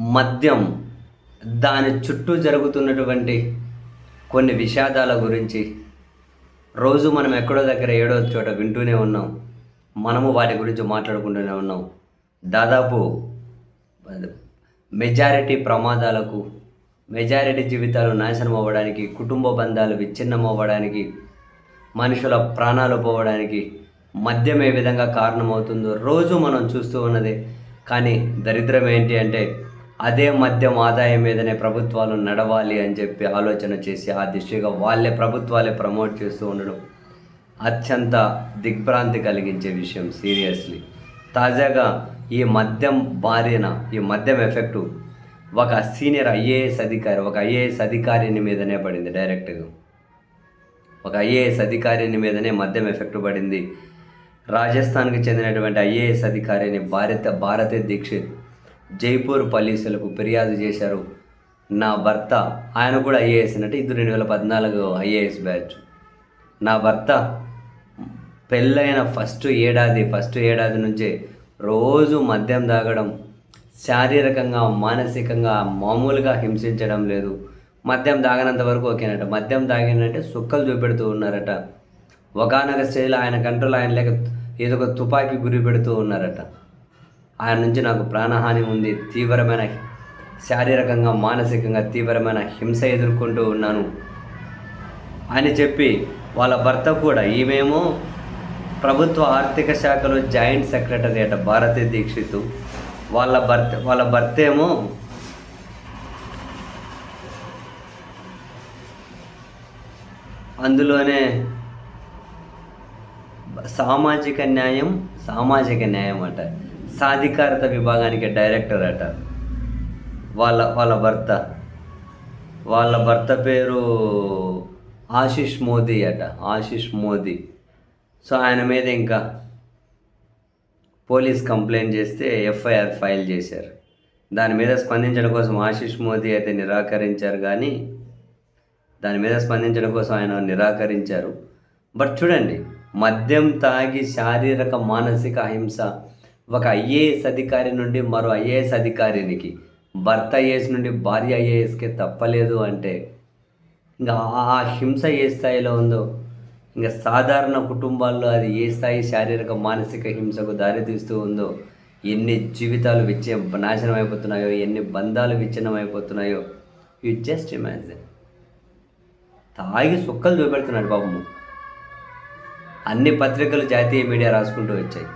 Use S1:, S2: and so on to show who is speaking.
S1: మద్యం దాని చుట్టూ జరుగుతున్నటువంటి కొన్ని విషాదాల గురించి రోజు మనం ఎక్కడో దగ్గర ఏడో చోట వింటూనే ఉన్నాం. మనము వాటి గురించి మాట్లాడుకుంటూనే ఉన్నాం. దాదాపు మెజారిటీ ప్రమాదాలకు మెజారిటీ జీవితాలు నాశనం అవ్వడానికి కుటుంబ బంధాలు విచ్ఛిన్నం అవ్వడానికి మనుషుల ప్రాణాలు పోవడానికి మద్యం ఏ విధంగా కారణమవుతుందో రోజు మనం చూస్తూ ఉన్నదే. కానీ దరిద్రం ఏంటి అంటే అదే మద్యం ఆదాయం మీదనే ప్రభుత్వాలు నడవాలి అని చెప్పి ఆలోచన చేసి ఆ దిశగా వాళ్ళే ప్రభుత్వాలే ప్రమోట్ చేస్తూ ఉండడం అత్యంత దిగ్భ్రాంతి కలిగించే విషయం సీరియస్లీ. తాజాగా ఈ మద్యం బారిన ఈ మద్యం ఎఫెక్టు ఒక సీనియర్ ఐఏఎస్ అధికారి ఒక ఐఏఎస్ అధికారిని మీదనే పడింది డైరెక్ట్గా. ఒక ఐఏఎస్ అధికారిని మీదనే మద్యం ఎఫెక్ట్ పడింది. రాజస్థాన్కి చెందినటువంటి ఐఏఎస్ అధికారిని భారత భారతీయ దీక్షిత్ జైపూర్ పోలీసులకు ఫిర్యాదు చేశారు నా భర్త. ఆయన కూడా ఐఏఎస్ అంటే ఇది రెండు వేల పద్నాలుగు ఐఏఎస్ బ్యాచ్. నా భర్త పెళ్ళైన ఫస్ట్ ఏడాది ఫస్ట్ ఏడాది నుంచే రోజు మద్యం తాగడం శారీరకంగా మానసికంగా మామూలుగా హింసించడం లేదు. మద్యం తాగినంత వరకు ఓకేనట. మద్యం తాగినంటే సుక్కలు చూపెడుతూ ఉన్నారట. ఒకనొక స్టేజ్లో ఆయన కంట్రోల్ ఆయన లేక ఏదో ఒక తుపాకీ గురి పెడుతూ ఉన్నారట. ఆయన నుంచి నాకు ప్రాణహాని ఉంది. తీవ్రమైన శారీరకంగా మానసికంగా తీవ్రమైన హింస ఎదుర్కొంటూ ఉన్నాను. అని చెప్పి వాళ్ళ భర్త కూడా ఈమెమో ప్రభుత్వ ఆర్థిక శాఖలో జాయింట్ సెక్రటరీ అట భారతీ దీక్షిత్. వాళ్ళ భర్త వాళ్ళ భర్త ఏమో అందులోనే సామాజిక న్యాయం సామాజిక న్యాయం అట. సాధికారత విభాగానికి డైరెక్టర్ అట. వాళ్ళ వాళ్ళ భర్త. వాళ్ళ భర్త పేరు ఆశిష్ మోదీ అట. ఆశిష్ మోదీ. సో ఆయన మీద ఇంకా పోలీస్ కంప్లైంట్ చేస్తే ఎఫ్ఐఆర్ ఫైల్ చేశారు. దాని మీద స్పందించడం కోసం ఆశిష్ మోదీ అయితే నిరాకరించారు కానీ దాని మీద స్పందించడం కోసం ఆయన నిరాకరించారు. బట్ చూడండి మద్యం తాగి శారీరక మానసిక హింస ఒక ఐఏఎస్ అధికారి నుండి మరో ఐఏఎస్ అధికారికి భర్త ఐఏఎస్ నుండి భార్య ఐఏఎస్కి తప్పలేదు అంటే ఇంకా ఆ హింస ఏ స్థాయిలో ఉందో ఇంకా సాధారణ కుటుంబాల్లో అది ఏ స్థాయి శారీరక మానసిక హింసకు దారితీస్తూ ఉందో ఎన్ని జీవితాలు విచ్చే నాశనం అయిపోతున్నాయో ఎన్ని బంధాలు విచ్ఛిన్నం అయిపోతున్నాయో యు జస్ట్ ఇమాజిన్ తాగి సుక్కలు చూపెడుతున్నాడు బాబు. అన్ని పత్రికలు జాతీయ మీడియా రాసుకుంటూ వచ్చాయి.